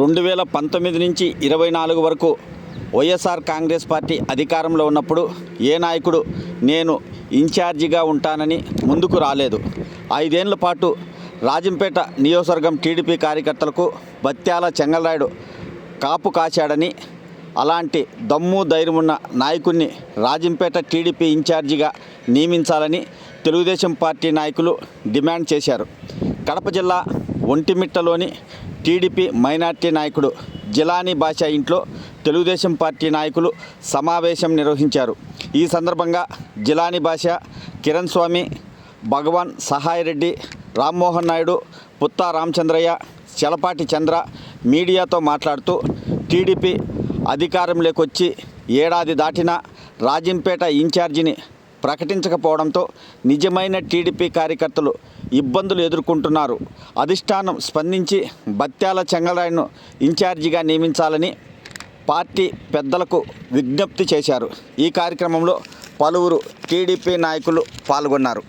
రెండు వేల పంతొమ్మిది నుంచి ఇరవై నాలుగు వరకు వైఎస్ఆర్ కాంగ్రెస్ పార్టీ అధికారంలో ఉన్నప్పుడు ఏ నాయకుడు నేను ఇన్ఛార్జిగా ఉంటానని ముందుకు రాలేదు. ఐదేళ్ళ పాటు రాజంపేట నియోజకవర్గం టీడీపీ కార్యకర్తలకు బత్యాల చెంగలరాయుడు కాపు కాచాడని అలాంటి దమ్ము ధైర్యమున్న నాయకుడిని రాజంపేట టీడీపీ ఇన్ఛార్జిగా నియమించాలని తెలుగుదేశం పార్టీ నాయకులు డిమాండ్ చేశారు. కడప జిల్లా ఒంటిమిట్టలోని టీడీపీ మైనార్టీ నాయకుడు జిలానీ భాష ఇంట్లో తెలుగుదేశం పార్టీ నాయకులు సమావేశం నిర్వహించారు. ఈ సందర్భంగా జిలానీ భాష కిరణ్ స్వామి భగవాన్ సహాయ్ రెడ్డి రామ్మోహన్ నాయుడు పుత్తా రామచంద్రయ్య చలపాటి చంద్ర మీడియాతో మాట్లాడుతూ టీడీపీ అధికారంలోకి వచ్చి ఏడాది దాటినా రాజంపేట ఇన్ఛార్జిని ప్రకటించకపోవడంతో నిజమైన టీడీపీ కార్యకర్తలు ఇబ్బందులు ఎదుర్కొంటున్నారు. అధిష్టానం స్పందించి బత్యాల చెంగరాయను ఇన్ఛార్జిగా నియమించాలని పార్టీ పెద్దలకు విజ్ఞప్తి చేశారు. ఈ కార్యక్రమంలో పలువురు టీడీపీ నాయకులు పాల్గొన్నారు.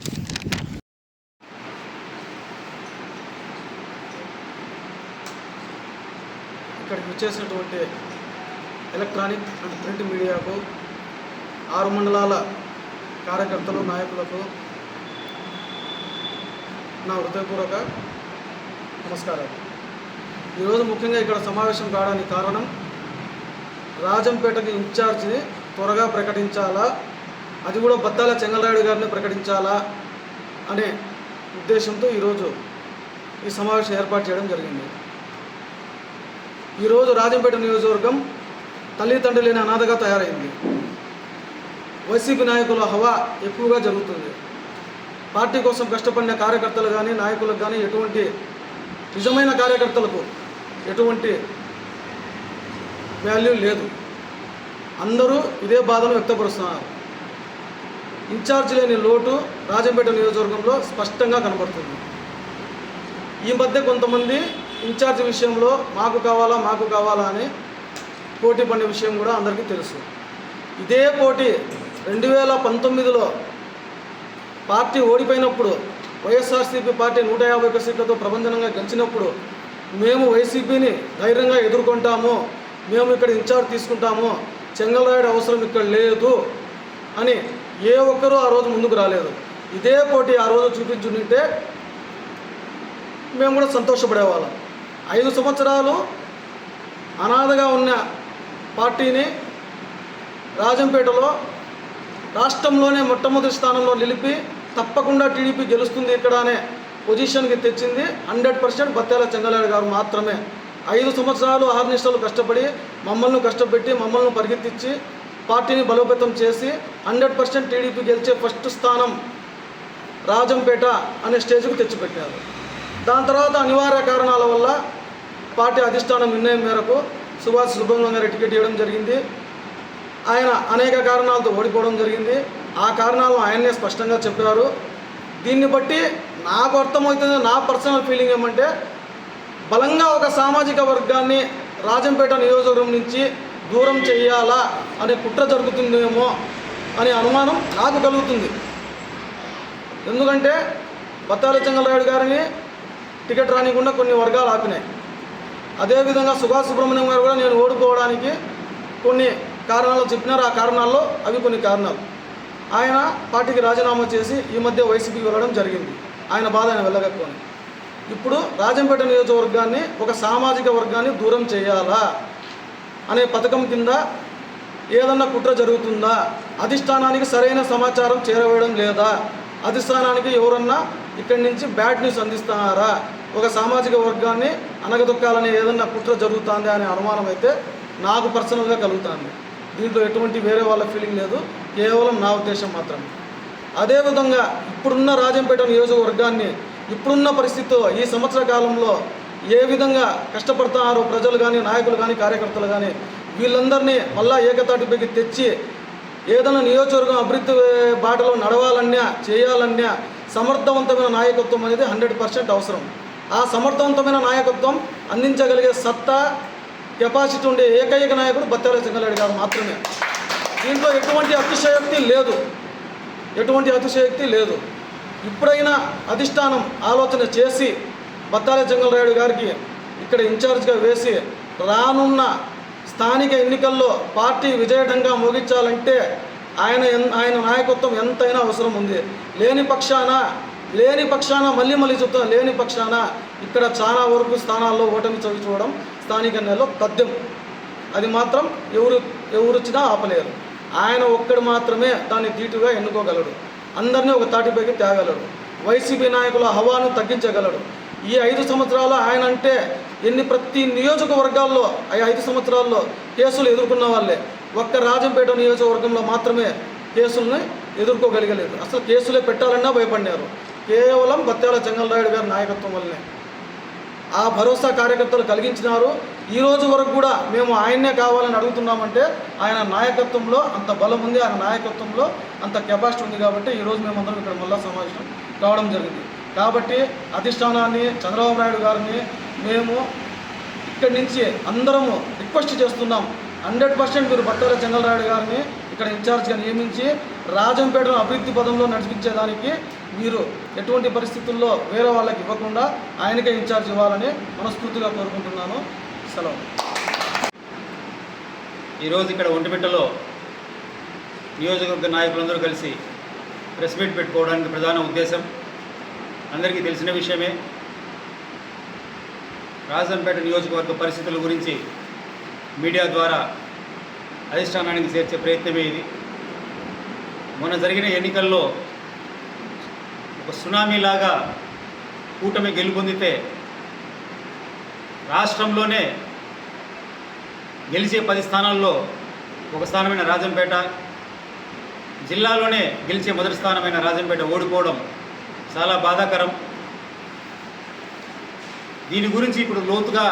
ఇక్కడికి వచ్చేసినటువంటి ఎలక్ట్రానిక్ అండ్ ప్రింట్ మీడియాకు ఆరు మండలాల కార్యకర్తలు నాయకులకు నా హృదయపూర్వక నమస్కారాలు. ఈరోజు ముఖ్యంగా ఇక్కడ సమావేశం కావడానికి కారణం రాజంపేటకి ఇన్ఛార్జిని త్వరగా ప్రకటించాలా? అది కూడా బత్తాల చెంగలరాయుడు గారిని ప్రకటించాలా? అనే ఉద్దేశంతో ఈరోజు ఈ సమావేశం ఏర్పాటు చేయడం జరిగింది. ఈరోజు రాజంపేట నియోజకవర్గం తల్లిదండ్రులు లేని అనాథగా తయారైంది. వైసీపీ నాయకుల హవా ఎక్కువగా జరుగుతుంది. పార్టీ కోసం కష్టపడిన కార్యకర్తలు కానీ నాయకులకు కానీ ఎటువంటి నిజమైన కార్యకర్తలకు ఎటువంటి వాల్యూ లేదు. అందరూ ఇదే బాధను వ్యక్తపరుస్తున్నారు. ఇన్ఛార్జ్ లేని లోటు రాజంపేట నియోజకవర్గంలో స్పష్టంగా కనబడుతుంది. ఈ మధ్య కొంతమంది ఇన్ఛార్జ్ విషయంలో మాకు కావాలా మాకు కావాలా అని పోటీ పడిన విషయం కూడా అందరికీ తెలుసు. ఇదే పోటీ రెండు వేల పంతొమ్మిదిలో పార్టీ ఓడిపోయినప్పుడు వైఎస్ఆర్సీపీ పార్టీ నూట యాభై ఒక్క సీట్లతో ప్రబంధనంగా గెలిచినప్పుడు మేము వైసీపీని ధైర్యంగా ఎదుర్కొంటాము మేము ఇక్కడ ఇన్ఛార్జ్ తీసుకుంటాము చెంగలరాయుడు అవసరం ఇక్కడ లేదు అని ఏ ఒక్కరూ ఆ రోజు ముందుకు రాలేదు. ఇదే పోటీ ఆ రోజు చూపించుంటే మేము కూడా సంతోషపడేవాళ్ళం. ఐదు సంవత్సరాలు అనాథగా ఉన్న పార్టీని రాజంపేటలో రాష్ట్రంలోనే మొట్టమొదటి స్థానంలో నిలిపి తప్పకుండా టీడీపీ గెలుస్తుంది ఇక్కడ అనే పొజిషన్కి తెచ్చింది. హండ్రెడ్ పర్సెంట్ బత్యాల చెంగలాడు గారు మాత్రమే. ఐదు సంవత్సరాలు ఆర్నిష్టలు కష్టపడి మమ్మల్ని కష్టపెట్టి మమ్మల్ని పరిగెత్తించి పార్టీని బలోపేతం చేసి హండ్రెడ్ పర్సెంట్ టీడీపీ గెలిచే ఫస్ట్ స్థానం రాజంపేట అనే స్టేజ్కు తెచ్చిపెట్టారు. దాని తర్వాత అనివార్య కారణాల వల్ల పార్టీ అధిష్టానం నిర్ణయం మేరకు సుభాష్ సుబ్రహ్మణ్యం గారు టికెట్ ఇవ్వడం జరిగింది. ఆయన అనేక కారణాలతో ఓడిపోవడం జరిగింది. ఆ కారణాలను ఆయన్నే స్పష్టంగా చెప్పారు. దీన్ని బట్టి నాకు అర్థమవుతుంది నా పర్సనల్ ఫీలింగ్ ఏమంటే బలంగా ఒక సామాజిక వర్గాన్ని రాజంపేట నియోజకవర్గం నుంచి దూరం చేయాలా అనే కుట్ర జరుగుతుందేమో అనే అనుమానం నాకు కలుగుతుంది. ఎందుకంటే బత్తాల చెంగలరాయుడు గారిని టికెట్ రానికుండా కొన్ని వర్గాలు ఆపినాయి. అదేవిధంగా సుభాష్ సుబ్రహ్మణ్యం గారు కూడా నేను ఓడిపోవడానికి కొన్ని కారణాలు చెప్పినారు. ఆ కారణాల్లో అవి కొన్ని కారణాలు. ఆయన పార్టీకి రాజీనామా చేసి ఈ మధ్య వైసీపీకి వెళ్ళడం జరిగింది. ఆయన బాధ ఆయన వెళ్ళగక్కుని. ఇప్పుడు రాజంపేట నియోజకవర్గాన్ని ఒక సామాజిక వర్గాన్ని దూరం చేయాలా? అనే పథకం కింద ఏదన్నా కుట్ర జరుగుతుందా? అధిష్టానానికి సరైన సమాచారం చేరవేయడం లేదా? అధిష్టానానికి ఎవరన్నా ఇక్కడి నుంచి బ్యాడ్ న్యూస్ అందిస్తున్నారా? ఒక సామాజిక వర్గాన్ని అనగదొక్కాలని ఏదన్నా కుట్ర జరుగుతుంది అనే అనుమానం అయితే నాకు పర్సనల్గా కలుగుతుంది. దీంట్లో ఎటువంటి వేరే వాళ్ళ ఫీలింగ్ లేదు. కేవలం నా ఉద్దేశం మాత్రమే. అదేవిధంగా ఇప్పుడున్న రాజంపేట నియోజకవర్గాన్ని ఇప్పుడున్న పరిస్థితితో ఈ సంవత్సర కాలంలో ఏ విధంగా కష్టపడుతున్నారో ప్రజలు కానీ నాయకులు కానీ కార్యకర్తలు కానీ వీళ్ళందరినీ మళ్ళా ఏకతాటిపైకి తెచ్చి ఏదైనా నియోజకవర్గం అభివృద్ధి బాటలో నడవాలన్నా చేయాలన్నా సమర్థవంతమైన నాయకత్వం అనేది హండ్రెడ్ పర్సెంట్ అవసరం. ఆ సమర్థవంతమైన నాయకత్వం అందించగలిగే సత్తా కెపాసిటీ ఉండే ఏకైక నాయకుడు బత్తాల సింగలాడి గారు మాత్రమే. దీంట్లో ఎటువంటి అతిశయోక్తి లేదు. ఎటువంటి అతిశయోక్తి లేదు. ఇప్పుడైనా అధిష్టానం ఆలోచన చేసి బత్తాల చెంగలరాయుడు గారికి ఇక్కడ ఇన్ఛార్జ్గా వేసి రానున్న స్థానిక ఎన్నికల్లో పార్టీ విజయఢంగా మోగించాలంటే ఆయన ఆయన నాయకత్వం ఎంతైనా అవసరం ఉంది. లేని పక్షాన లేని పక్షాన మళ్ళీ మళ్ళీ చెప్తాను లేని పక్షాన ఇక్కడ చాలా వరకు స్థానాల్లో ఓటమి చవి చూడడం స్థానిక నెలలో పద్యం అది మాత్రం ఎవరు ఎవరు వచ్చినా ఆపలేరు. ఆయన ఒక్కడు మాత్రమే దాన్ని ధీటుగా ఎన్నుకోగలడు. అందరినీ ఒక తాటిపైకి తేగలడు. వైసీపీ నాయకుల హవాను తగ్గించగలడు. ఈ ఐదు సంవత్సరాలు ఆయన అంటే ఎన్ని ప్రతి నియోజకవర్గాల్లో ఈ ఐదు సంవత్సరాల్లో కేసులు ఎదుర్కొన్న వాళ్ళే. ఒక్క రాజంపేట నియోజకవర్గంలో మాత్రమే కేసుల్ని ఎదుర్కోగలిగలేదు. అసలు కేసులే పెట్టాలన్నా భయపడినారు. కేవలం బత్యాల చెంగల్రాయుడు గారి నాయకత్వం వల్లనే. ఆ భరోసా కార్యకర్తలు కలిగించినారు. ఈ రోజు వరకు కూడా మేము ఆయన్నే కావాలని అడుగుతున్నామంటే ఆయన నాయకత్వంలో అంత బలం ఉంది ఆయన నాయకత్వంలో అంత కెపాసిటీ ఉంది కాబట్టి ఈరోజు మేమందరం ఇక్కడ మళ్ళా సమావేశం కావడం జరిగింది. కాబట్టి అధిష్టానాన్ని చంద్రబాబు నాయుడు గారిని మేము ఇక్కడి నుంచి అందరము రిక్వెస్ట్ చేస్తున్నాం. హండ్రెడ్ పర్సెంట్ మీరు బట్టల చంద్రరాయుడు గారిని ఇక్కడ ఇన్ఛార్జ్గా నియమించి రాజంపేటను అభివృద్ధి పదంలో నడిపించేదానికి మీరు ఎటువంటి పరిస్థితుల్లో వేరే వాళ్ళకి ఇవ్వకుండా ఆయనకే ఇన్ఛార్జ్ ఇవ్వాలని మనస్ఫూర్తిగా కోరుకుంటున్నాను. సెలవు. ఈరోజు ఇక్కడ ఒంటిమిట్టలో నియోజకవర్గ నాయకులందరూ కలిసి ప్రెస్ మీట్ పెట్టుకోవడానికి ప్రధాన ఉద్దేశం అందరికీ తెలిసిన విషయమే. రాజంపేట నియోజకవర్గ పరిస్థితుల గురించి మీడియా ద్వారా అధిష్టానానికి చేర్చే ప్రయత్నమే ఇది. మొన్న జరిగిన ఎన్నికల్లో ఒక సునామీలాగా కూటమి గెలుపొందితే రాష్ట్రంలోనే గెలిచే పది స్థానాల్లో ఒక స్థానమైన రాజంపేట జిల్లాలోనే గెలిచే మొదటి స్థానమైన రాజంపేట ఓడిపోవడం చాలా బాధాకరం. దీని గురించి ఇప్పుడు లోతుగా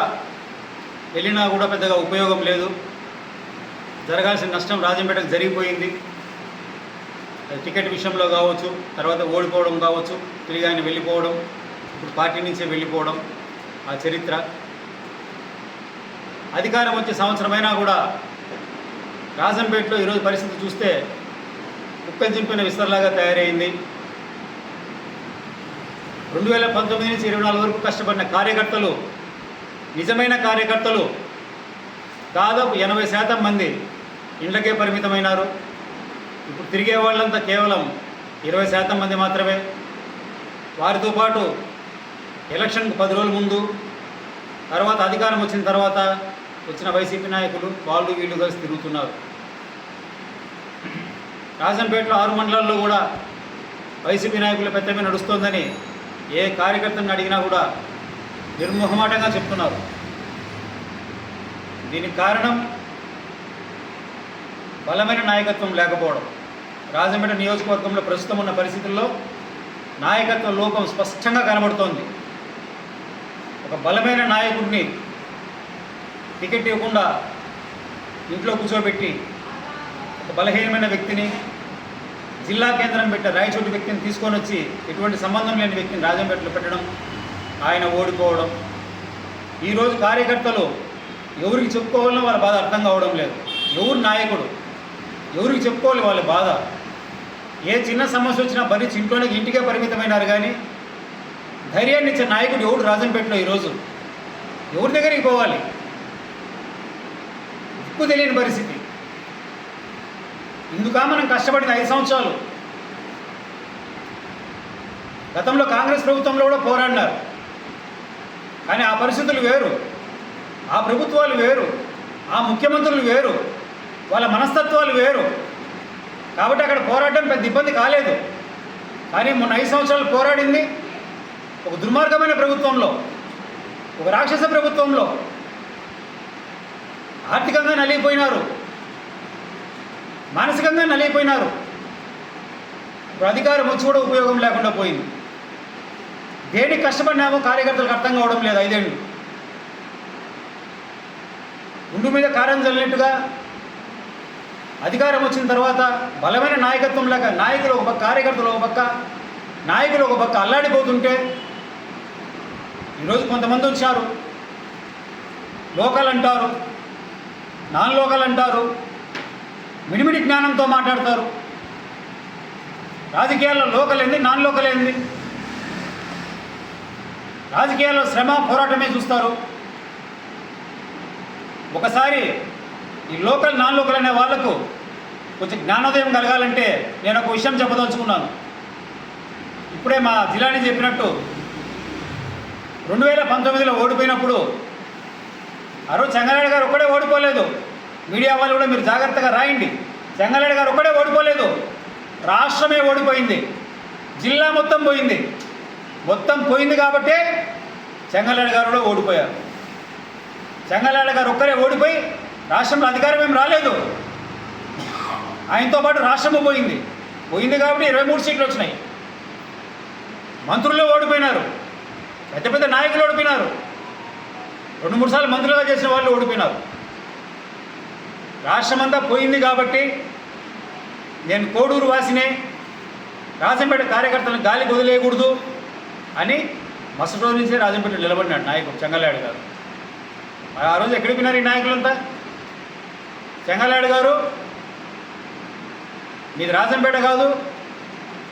వెళ్ళినా కూడా పెద్దగా ఉపయోగం లేదు. జరగాల్సిన నష్టం రాజంపేటకు జరిగిపోయింది. టికెట్ విషయంలో కావచ్చు తర్వాత ఓడిపోవడం కావచ్చు తిరిగి ఆయన వెళ్ళిపోవడం ఇప్పుడు పార్టీ నుంచే వెళ్ళిపోవడం ఆ చరిత్ర. అధికారం వచ్చే సంవత్సరమైనా కూడా రాజంపేటలో ఈరోజు పరిస్థితి చూస్తే కుక్కని చింపిన విస్తరలాగా తయారైంది. రెండు వేల పంతొమ్మిది నుంచి ఇరవై నాలుగు వరకు కష్టపడిన కార్యకర్తలు నిజమైన కార్యకర్తలు దాదాపు ఎనభై శాతం మంది ఇండ్లకే పరిమితమైనారు. ఇప్పుడు తిరిగే వాళ్ళంతా కేవలం ఇరవై శాతం మంది మాత్రమే. వారితో పాటు ఎలక్షన్కి పది రోజుల ముందు తర్వాత అధికారం వచ్చిన తర్వాత వచ్చిన వైసీపీ నాయకులు వాళ్ళు వీళ్ళు కలిసి తిరుగుతున్నారు. రాజంపేటలో ఆరు మండలాల్లో కూడా వైసీపీ నాయకుల పెద్దమే నడుస్తోందని ఏ కార్యకర్తను అడిగినా కూడా నిర్మోహమాటంగా చెప్తున్నారు. దీనికి కారణం బలమైన నాయకత్వం లేకపోవడం. రాజంపేట నియోజకవర్గంలో ప్రస్తుతం ఉన్న పరిస్థితుల్లో నాయకత్వ లోపం స్పష్టంగా కనబడుతోంది. ఒక బలమైన నాయకుడిని టికెట్ ఇవ్వకుండా ఇంట్లో కూర్చోబెట్టి ఒక బలహీనమైన వ్యక్తిని జిల్లా కేంద్రం పెట్టిన రాయచోటి వ్యక్తిని తీసుకొని వచ్చి ఎటువంటి సంబంధం లేని వ్యక్తిని రాజంపేటలో పెట్టడం ఆయన ఓడిపోవడం ఈరోజు కార్యకర్తలు ఎవరికి చెప్పుకోవాలో వాళ్ళ బాధ అర్థం కావడం లేదు. ఎవరు నాయకుడు? ఎవరికి చెప్పుకోవాలి వాళ్ళ బాధ? ఏ చిన్న సమస్య వచ్చినా పరి ఇంట్లోనే ఇంటికే పరిమితమైనారు కానీ ధైర్యాన్ని ఇచ్చే నాయకుడు ఎవడు? రాజంపేటలో ఈరోజు. ఎవరి దగ్గరికి పోవాలి? ఉక్కు తెలియని పరిస్థితి. ఇందుకా మనం కష్టపడిన ఐదు సంవత్సరాలు. గతంలో కాంగ్రెస్ ప్రభుత్వంలో కూడా పోరాడినారు. కానీ ఆ పరిస్థితులు వేరు. ఆ ప్రభుత్వాలు వేరు. ఆ ముఖ్యమంత్రులు వేరు. వాళ్ళ మనస్తత్వాలు వేరు. కాబట్టి అక్కడ పోరాటం పెద్ద ఇబ్బంది కాలేదు. కానీ మొన్న ఐదు సంవత్సరాలు పోరాడింది ఒక దుర్మార్గమైన ప్రభుత్వంలో ఒక రాక్షస ప్రభుత్వంలో. ఆర్థికంగా నలిగిపోయినారు. మానసికంగా నలిగిపోయినారు. ఇప్పుడు అధికారం వచ్చి కూడా ఉపయోగం లేకుండా పోయింది. దేనికి కష్టపడినామో కార్యకర్తలకు అర్థం కావడం లేదు ఐదేళ్ళు. గుండు మీద కారం చల్లినట్టుగా అధికారం వచ్చిన తర్వాత బలమైన నాయకత్వం లేక నాయకులు ఒక పక్క కార్యకర్తలు ఒక పక్క నాయకులు ఒక పక్క అల్లాడిపోతుంటే ఈరోజు కొంతమంది వచ్చారు. లోకల్ అంటారు నాన్ లోకల్ అంటారు మిడిమిడి జ్ఞానంతో మాట్లాడతారు. రాజకీయాల్లో లోకల్ ఏంది నాన్ లోకల్ ఏంది? రాజకీయాల్లో శ్రమ పోరాటమే చూస్తారు. ఒకసారి ఈ లోకల్ నాన్ లోకల్ అనే వాళ్ళకు కొంచెం జ్ఞానోదయం కలగాలంటే నేను ఒక విషయం చెప్పదలుచుకున్నాను. ఇప్పుడే మా జిల్లాని చెప్పినట్టు రెండు వేల పంతొమ్మిదిలో ఓడిపోయినప్పుడు ఆ రోజు చెంగనాయుడు గారు ఒక్కడే ఓడిపోలేదు. మీడియా వాళ్ళు కూడా మీరు జాగ్రత్తగా రాయండి. చెంగారెడ్డి గారు ఒక్కడే ఓడిపోలేదు. రాష్ట్రమే ఓడిపోయింది. జిల్లా మొత్తం పోయింది. మొత్తం పోయింది కాబట్టే చెంగనాయుడు గారు కూడా ఓడిపోయారు. చెంగనాయుడు గారు ఒక్కరే ఓడిపోయి రాష్ట్రంలో అధికారం ఏం రాలేదు. ఆయనతో పాటు రాష్ట్రము పోయింది. పోయింది కాబట్టి ఇరవై మూడు సీట్లు వచ్చినాయి. మంత్రులు ఓడిపోయినారు. పెద్ద పెద్ద నాయకులు ఓడిపోయినారు. రెండు మూడు సార్లు మంత్రులుగా చేసిన వాళ్ళు ఓడిపోయినారు. రాష్ట్రం అంతా పోయింది కాబట్టి నేను కోడూరు వాసినే రాజంపేట కార్యకర్తలను గాలి వదిలేయకూడదు అని మస్తు రోజు నుంచే రాజంపేట నిలబడినాడు నాయకుడు చెంగల్లాడు గారు. ఆ రోజు ఎక్కడికి పోయినారు ఈ నాయకులంతా? చెంగల్లాడు గారు మీది రాజంపేట కాదు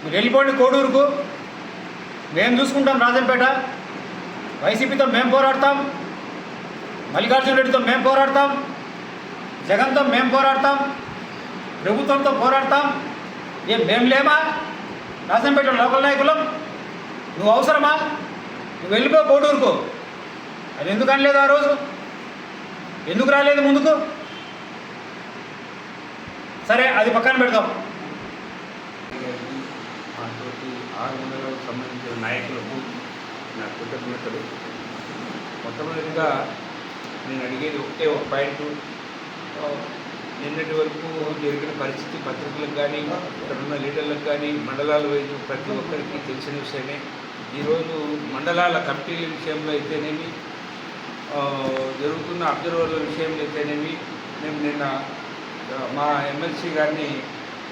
మీరు వెళ్ళిపోండి కోడూరుకు. మేము చూసుకుంటాం రాజంపేట. వైసీపీతో మేము పోరాడతాం మల్లికార్జున రెడ్డితో మేము పోరాడతాం జగన్తో మేము పోరాడతాం ప్రభుత్వంతో పోరాడతాం. ఏం మేము లేమా? రాజంపేట లోకల్ నాయకులం? నువ్వు అవసరమా? నువ్వు వెళ్ళిపో కోడూరుకు. అది ఎందుకు అనలేదు ఆ రోజు? ఎందుకు రాలేదు ముందుకు? సరే అది పక్కన పెడదాం. మాతోటి ఆరు మండలకు సంబంధించిన నాయకులకు నా కృతజ్ఞతలు. మొట్టమొదటిగా నేను అడిగేది ఒకటే ఒక పాయింట్. నిన్నటి వరకు జరిగిన పరిస్థితి పత్రికలకు కానీ ఇక్కడ ఉన్న లీడర్లకు కానీ మండలాల వైపు ప్రతి ఒక్కరికి తెలిసిన విషయమే. ఈరోజు మండలాల కమిటీల విషయంలో అయితేనేమి జరుగుతున్న అబ్జర్వర్ల విషయంలో అయితేనేమి మేము నిన్న మా ఎమ్మెల్సీ గారిని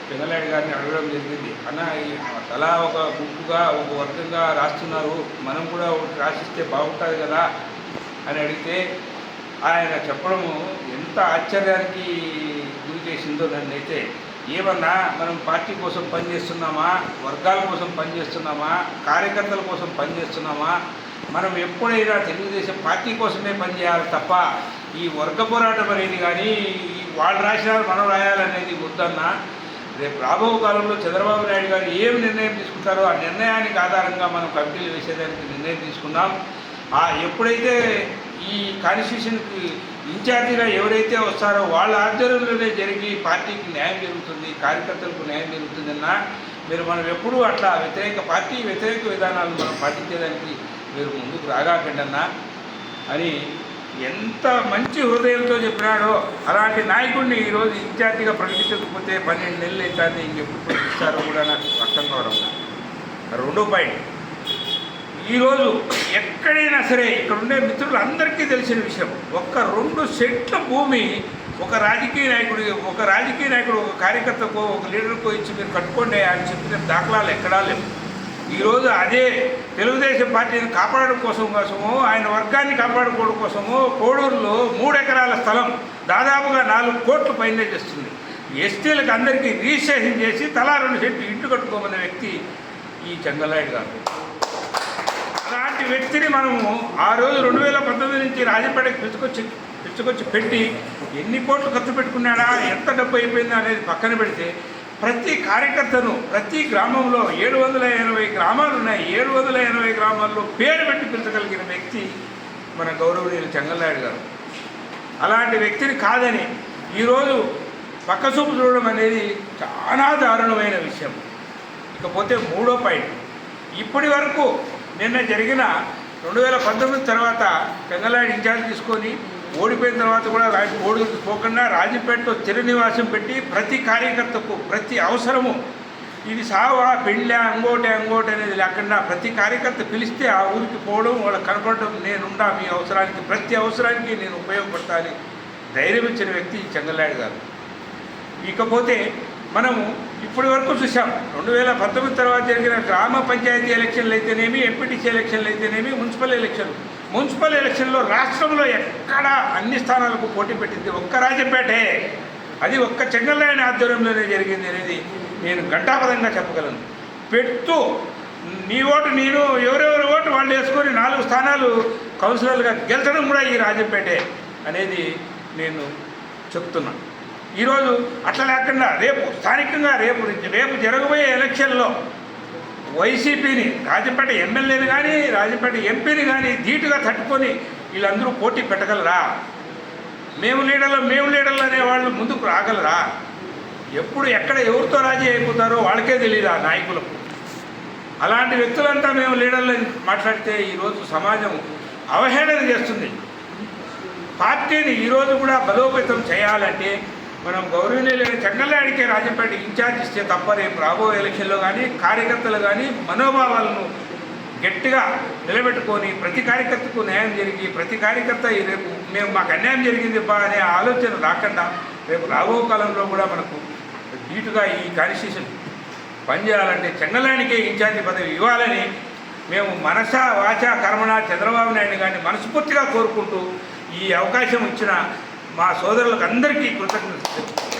పెంగలాడి గారిని అడగడం జరిగింది. అన్న ఈ తలా ఒక గుంపుగా ఒక వర్గంగా రాస్తున్నారు. మనం కూడా ఒకటి రాసిస్తే బాగుంటుంది కదా? అని అడిగితే ఆయన చెప్పడము ఎంత ఆశ్చర్యానికి గురి చేసిందో నన్ను అయితే ఏమన్నా మనం పార్టీ కోసం పనిచేస్తున్నామా వర్గాల కోసం పనిచేస్తున్నామా కార్యకర్తల కోసం పనిచేస్తున్నామా మనం ఎప్పుడైనా తెలుగుదేశం పార్టీ కోసమే పనిచేయాలి తప్ప ఈ వర్గ పోరాటం అనేది కానీ వాళ్ళు రాసినారు మనం రాయాలనేది వద్దన్నా రేపు రాబో కాలంలో చంద్రబాబు నాయుడు గారు ఏం నిర్ణయం తీసుకుంటారో ఆ నిర్ణయానికి ఆధారంగా మనం కమిటీలు వేసేదానికి నిర్ణయం తీసుకున్నాం ఆ ఎప్పుడైతే ఈ కాన్స్టిట్యూషన్కి ఇన్ఛార్జిగా ఎవరైతే వస్తారో వాళ్ళ ఆధ్వర్యంలోనే జరిగి పార్టీకి న్యాయం జరుగుతుంది కార్యకర్తలకు న్యాయం జరుగుతుందన్నా మీరు మనం ఎప్పుడూ అట్లా వ్యతిరేక పార్టీ వ్యతిరేక విధానాలను మనం పాటించేదానికి మీరు ముందుకు రాగాకండి అన్నా అని ఎంత మంచి హృదయంతో చెప్పినాడో అలాంటి నాయకుడిని ఈరోజు ఇన్ఛార్జిగా ప్రకటించకపోతే పన్నెండు నెలలు అవుతుంది ఇంకెప్పుడు ప్రకటిస్తారో కూడా నాకు అర్థం కావడం రెండో పాయింట్ ఈరోజు ఎక్కడైనా సరే ఇక్కడ ఉండే మిత్రులు అందరికీ తెలిసిన విషయం. ఒక్క రెండు సెట్ల భూమి ఒక రాజకీయ నాయకుడు ఒక రాజకీయ నాయకుడు ఒక కార్యకర్తకో ఒక లీడర్కో ఇచ్చి మీరు కట్టుకోండి అని చెప్పిన దాఖలాలు ఎక్కడా లేవు. ఈరోజు అదే తెలుగుదేశం పార్టీని కాపాడడం కోసం కోసము ఆయన వర్గాన్ని కాపాడుకోవడం కోసము కోడూరులో మూడు ఎకరాల స్థలం దాదాపుగా నాలుగు కోట్లు పైన చేస్తుంది ఎస్టీలకు అందరికీ రిజిస్ట్రేషన్ చేసి తలా రెండు సెంట్లు ఇంటి కట్టుకోమన్న వ్యక్తి ఈ చెంగలాయుడు గారు. అలాంటి వ్యక్తిని మనము ఆ రోజు రెండు వేల పంతొమ్మిది నుంచి రాజపేటకు పిచ్చుకొచ్చి పిచ్చుకొచ్చి పెట్టి ఎన్ని కోట్లు ఖర్చు పెట్టుకున్నాడా ఎంత డబ్బు అయిపోయిందా అనేది పక్కన పెడితే ప్రతి కార్యకర్తను ప్రతి గ్రామంలో ఏడు వందల ఎనభై గ్రామాలు ఉన్నాయి. ఏడు వందల ఎనభై గ్రామాల్లో పేరు పెట్టి పిలచగలిగిన వ్యక్తి మన గౌరవనీయులు చెంగల్నాయుడు గారు. అలాంటి వ్యక్తిని కాదని ఈరోజు పక్కసూపు చూడడం అనేది చాలా దారుణమైన విషయం. ఇకపోతే మూడో పాయింట్. ఇప్పటి వరకు నిన్న జరిగిన రెండు వేల పంతొమ్మిది తర్వాత చెంగల్నాయుడు ఇన్ఛార్జ్ తీసుకొని ఓడిపోయిన తర్వాత కూడా రాజ- ఓడి పోకుండా రాజంపేటలో స్థిర నివాసం పెట్టి ప్రతి కార్యకర్తకు ప్రతి అవసరము ఇది సావా పెళ్ళా అంగోటి అంగోటి అనేది లేకుండా ప్రతి కార్యకర్త పిలిస్తే ఆ ఊరికి పోవడం వాళ్ళకి కనపడడం నేనుండా మీ అవసరానికి ప్రతి అవసరానికి నేను ఉపయోగపడతాను ధైర్యం ఇచ్చిన వ్యక్తి చెంగలాడు గారు. ఇకపోతే మనము ఇప్పటి వరకు చూసాం రెండు వేల పంతొమ్మిది తర్వాత జరిగిన గ్రామ పంచాయతీ ఎలక్షన్లు అయితేనేమి ఎంపీటీసీ ఎలక్షన్లు అయితేనేమి మున్సిపల్ ఎలక్షన్లు. మున్సిపల్ ఎలక్షన్లో రాష్ట్రంలో ఎక్కడ అన్ని స్థానాలకు పోటీ పెట్టింది ఒక్క రాజంపేటే. అది ఒక్క చెంగల్లాయని ఆధ్వర్యంలోనే జరిగింది అనేది నేను ఘంటాపదంగా చెప్పగలను. పెడుతూ నీ ఓటు నేను ఎవరెవరి ఓటు వాళ్ళు వేసుకొని నాలుగు స్థానాలు కౌన్సిలర్లుగా గెలిచడం కూడా ఈ రాజంపేటే అనేది నేను చెప్తున్నాను ఈరోజు అట్లా లేకుండా రేపు స్థానికంగా రేపు రేపు జరగబోయే ఎలక్షన్లో వైసీపీని రాజంపేట ఎమ్మెల్యేని కానీ రాజంపేట ఎంపీని కానీ ధీటుగా తట్టుకొని వీళ్ళందరూ పోటీ పెట్టగలరా? మేము లీడర్లు మేము లీడర్లు అనే వాళ్ళు ముందుకు రాగలరా? ఎప్పుడు ఎక్కడ ఎవరితో రాజీ అయిపోతారో వాళ్ళకే తెలియదు ఆ నాయకులకు? అలాంటి వ్యక్తులంతా మేము లీడర్లు మాట్లాడితే ఈరోజు సమాజం అవహేళన చేస్తుంది. పార్టీని ఈరోజు కూడా బలోపేతం చేయాలంటే మనం గౌరవనీయులైన చెంగల్లాడికే రాజంపేట ఇన్ఛార్జ్ ఇస్తే తప్ప రేపు రాబోయే ఎలక్షన్లో కానీ కార్యకర్తలు కానీ మనోభావాలను గట్టిగా నిలబెట్టుకొని ప్రతి కార్యకర్తకు న్యాయం జరిగి ప్రతి కార్యకర్త ఈ రేపు మేము మాకు అన్యాయం జరిగింది బా అనే ఆలోచన రాకుండా రేపు రాబో కాలంలో కూడా మనకు నీటుగా ఈ కాన్స్టిట్యూషన్ పనిచేయాలంటే చెంగలానికే ఇన్ఛార్జి పదవి ఇవ్వాలని మేము మనస వాచ కర్మణ చంద్రబాబు నాయుడు గారిని మనస్ఫూర్తిగా కోరుకుంటూ ఈ అవకాశం ఇచ్చిన మా సోదరులకు అందరికీ కృతజ్ఞతలు.